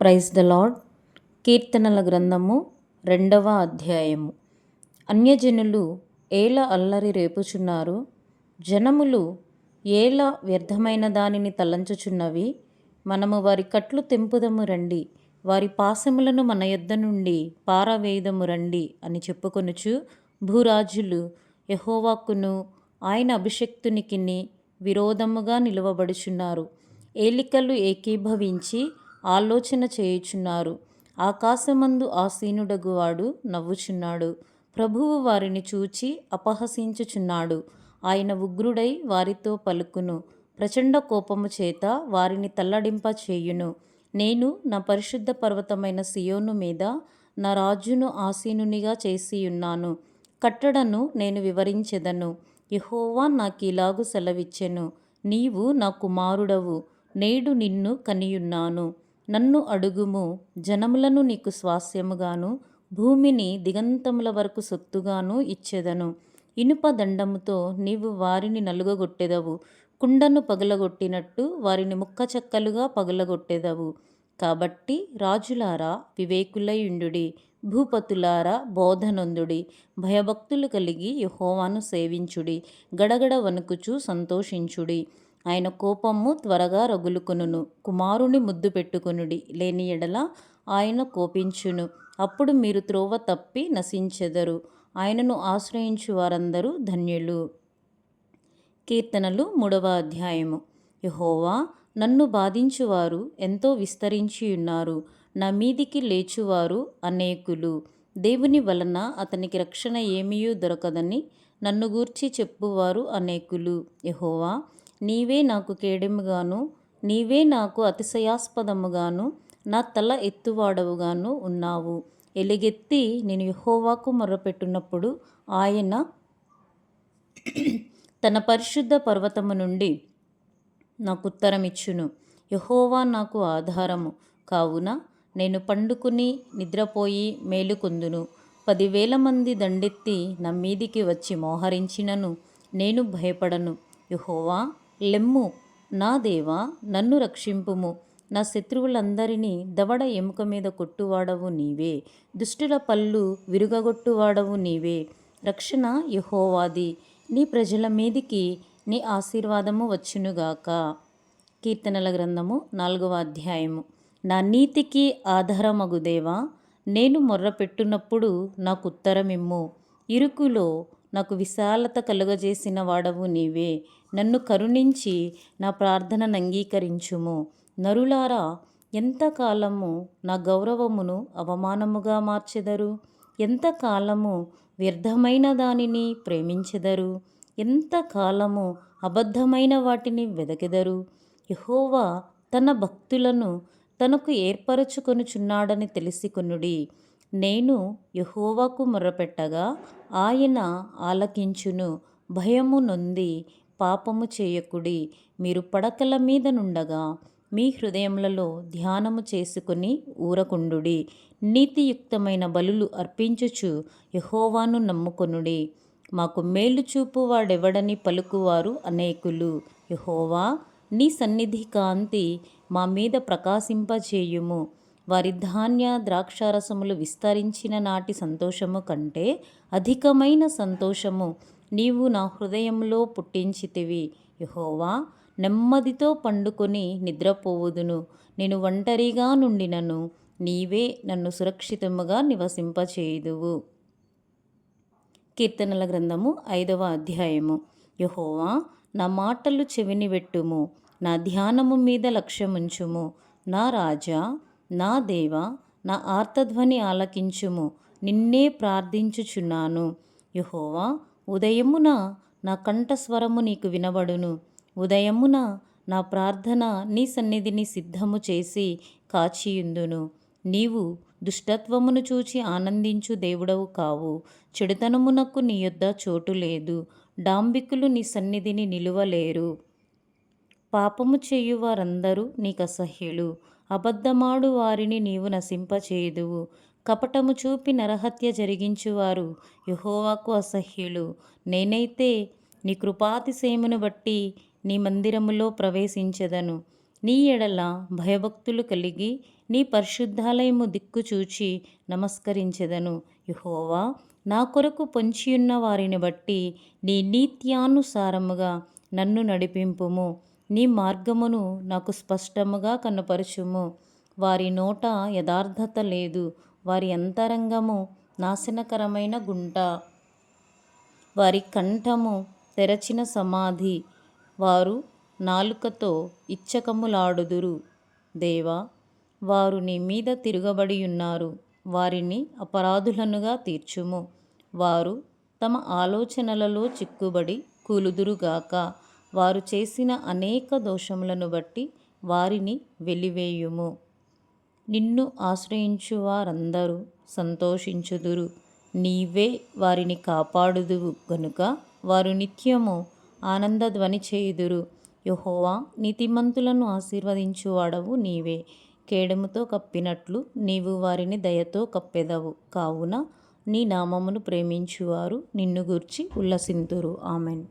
Praise the lord కీర్తనల గ్రంథము రెండవ అధ్యాయము. అన్యజనులు ఏల అల్లరి రేపుచున్నారు. జనములు ఏల వ్యర్థమైన దానిని తలంచుచున్నవి. మనము వారి కట్లు తెంపుదము రండి. వారి పాశములను మన యొద్ద నుండి పారవేయుదము రండి అని చెప్పుకొనుచు భూరాజులు యహోవాకును ఆయన అభిషక్తునికిని విరోధముగా నిలువబడుచున్నారు. ఏలికలు ఏకీభవించి ఆలోచన చేయుచున్నారు. ఆకాశమందు ఆసీనుడగువాడు నవ్వుచున్నాడు. ప్రభువు వారిని చూచి అపహసించుచున్నాడు. ఆయన ఉగ్రుడై వారితో పలుకును. ప్రచండ కోపము చేత వారిని తల్లడింప చేయును. నేను నా పరిశుద్ధ పర్వతమైన సియోను మీద నా రాజును ఆసీనునిగా చేసియున్నాను. కట్టడను నేను వివరించెదను. యహోవా నాకిలాగు సెలవిచ్చెను. నీవు నా కుమారుడవు. నేడు నిన్ను కనియున్నాను. నన్ను అడుగుము జనములను నీకు స్వాస్యముగాను భూమిని దిగంతముల వరకు సొత్తుగాను ఇచ్చేదను. ఇనుప దండముతో నీవు వారిని నలుగగొట్టెదవు. కుండను పగలగొట్టినట్టు వారిని ముక్కచక్కలుగా పగలగొట్టెదవు. కాబట్టి రాజులారా వివేకులయుండుడి భూపతులారా బోధనందుడి భయభక్తులు కలిగి యహోవాను సేవించుడి గడగడ వణుకుచు సంతోషించుడి. ఆయన కోపము త్వరగా రగులుకొనును. కుమారుని ముద్దు పెట్టుకొనుడి. లేని ఎడల ఆయన కోపించును. అప్పుడు మీరు త్రోవ తప్పి నశించెదరు. ఆయనను ఆశ్రయించు వారందరూ ధన్యులు. కీర్తనలు మూడవ అధ్యాయము. యహోవా నన్ను బాధించువారు ఎంతో విస్తరించి ఉన్నారు నా మీదికి లేచువారు అనేకులు. దేవుని వలన అతనికి రక్షణ ఏమీయూ దొరకదని నన్ను గూర్చి చెప్పువారు అనేకులు. యహోవా నీవే నాకు కేడెముగాను నీవే నాకు అతిశయాస్పదముగాను నా తల ఎత్తువాడవుగాను ఉన్నావు. ఎలుగెత్తి నేను యహోవాకు మొర్రపెట్టున్నప్పుడు ఆయన తన పరిశుద్ధ పర్వతము నుండి నాకు ఉత్తరం ఇచ్చును యహోవా నాకు ఆధారము. కావున నేను పండుకుని నిద్రపోయి మేలుకొందును. పదివేల మంది దండెత్తి నా మీదికి వచ్చి మోహరించినను నేను భయపడను. యహోవా లెమ్ము నా దేవా నన్ను రక్షింపుము. నా శత్రువులందరినీ దవడ ఎముక మీద కొట్టువాడవు నీవే. దుష్టుల పళ్ళు విరుగగొట్టువాడవు నీవే. రక్షణ యహోవాది. నీ ప్రజల మీదికి నీ ఆశీర్వాదము వచ్చునుగాక. కీర్తనల గ్రంథము నాలుగవ అధ్యాయము. నా నీతికి ఆధారమగుదేవా. నేను మొర్రపెట్టునప్పుడు నాకు ఉత్తరమిమ్ము ఇరుకులో నాకు విశాలత కలుగజేసిన వాడవు నీవే. నన్ను కరుణించి నా ప్రార్థనను అంగీకరించుము. నరులారా ఎంతకాలము నా గౌరవమును అవమానముగా మార్చెదరు? ఎంతకాలము వ్యర్థమైన దానిని ప్రేమించెదరు? ఎంతకాలము అబద్ధమైన వాటిని వెదకెదరు? యహోవా తన భక్తులను తనకు ఏర్పరచుకొనుచున్నాడని తెలిసికొనుడి. నేను యహోవాకు మొర్రపెట్టగా ఆయన ఆలకించును. భయము నొంది పాపము చేయకుడి. మీరు పడకల మీద నుండగా మీ హృదయములలో ధ్యానము చేసుకుని ఊరకుండుడి. నీతియుక్తమైన బలులు అర్పించుచు యహోవాను నమ్ముకొనుడి. మాకు మేలు చూపు వాడెవడని పలుకువారు అనేకులు. యహోవా నీ సన్నిధి కాంతి మా మీద ప్రకాశింపచేయుము వారి ధాన్య ద్రాక్షారసములు విస్తరించిన నాటి సంతోషము కంటే అధికమైన సంతోషము నీవు నా హృదయంలో పుట్టించితివి. యహోవా నెమ్మదితో పండుకొని నిద్రపోవుదును. నేను ఒంటరిగా నుండినను. నీవే నన్ను సురక్షితముగా నివసింపచేయుదువు. కీర్తనల గ్రంథము ఐదవ అధ్యాయము. యహోవా నా మాటలు చెవిని పెట్టుము నా ధ్యానము మీద లక్ష్యముంచుము. నా రాజా నా దేవ నా ఆర్తధ్వని ఆలకించుము నిన్నే ప్రార్థించుచున్నాను. యహోవా ఉదయమున నా కంఠస్వరము నీకు వినబడును. ఉదయమున నా ప్రార్థన నీ సన్నిధిని సిద్ధము చేసి కాచియుందును. నీవు దుష్టత్వమును చూచి ఆనందించు దేవుడవు కావు. చెడుతనమునకు నీ యొద్ద చోటు లేదు. డాంబికులు నీ సన్నిధిని నిలువలేరు. పాపము చేయువారందరూ నీకు అసహ్యులు అబద్ధమాడు వారిని నీవు నశింపచేయుదువు. కపటము చూపి నరహత్య జరిగించువారు యహోవాకు అసహ్యులు. నేనైతే నీ కృపాతిశయమును బట్టి నీ మందిరములో ప్రవేశించదను. నీ ఎడల భయభక్తులు కలిగి నీ పరిశుద్ధాలయము దిక్కు చూచి నమస్కరించెదను. యుహోవా నా కొరకు పొంచియున్న వారిని బట్టి నీ నీత్యానుసారముగా నన్ను నడిపింపుము. నీ మార్గమును నాకు స్పష్టముగా కనపరచుము. వారి నోట యథార్థత లేదు. వారి అంతరంగము నాశనకరమైన గుంట. వారి కంఠము తెరచిన సమాధి. వారు నాలుకతో ఇచ్చకములాడుదురు. దేవా వారు నీ మీద తిరగబడి ఉన్నారు వారిని అపరాధులనుగా తీర్చుము. వారు తమ ఆలోచనలలో చిక్కుబడి కూలుదురుగాక. వారు చేసిన అనేక దోషములను బట్టి వారిని వెలివేయుము. నిన్ను ఆశ్రయించు వారందరూ సంతోషించుదురు. నీవే వారిని కాపాడుదువు గనుక వారు నిత్యము ఆనందధ్వని చేయుదురు. యహోవా నీతిమంతులను ఆశీర్వదించువాడవు నీవే. కేడముతో కప్పినట్లు నీవు వారిని దయతో కప్పెదవు. కావున నీ నామమును ప్రేమించువారు నిన్ను గూర్చి ఉల్లసింతురు. ఆమెన్.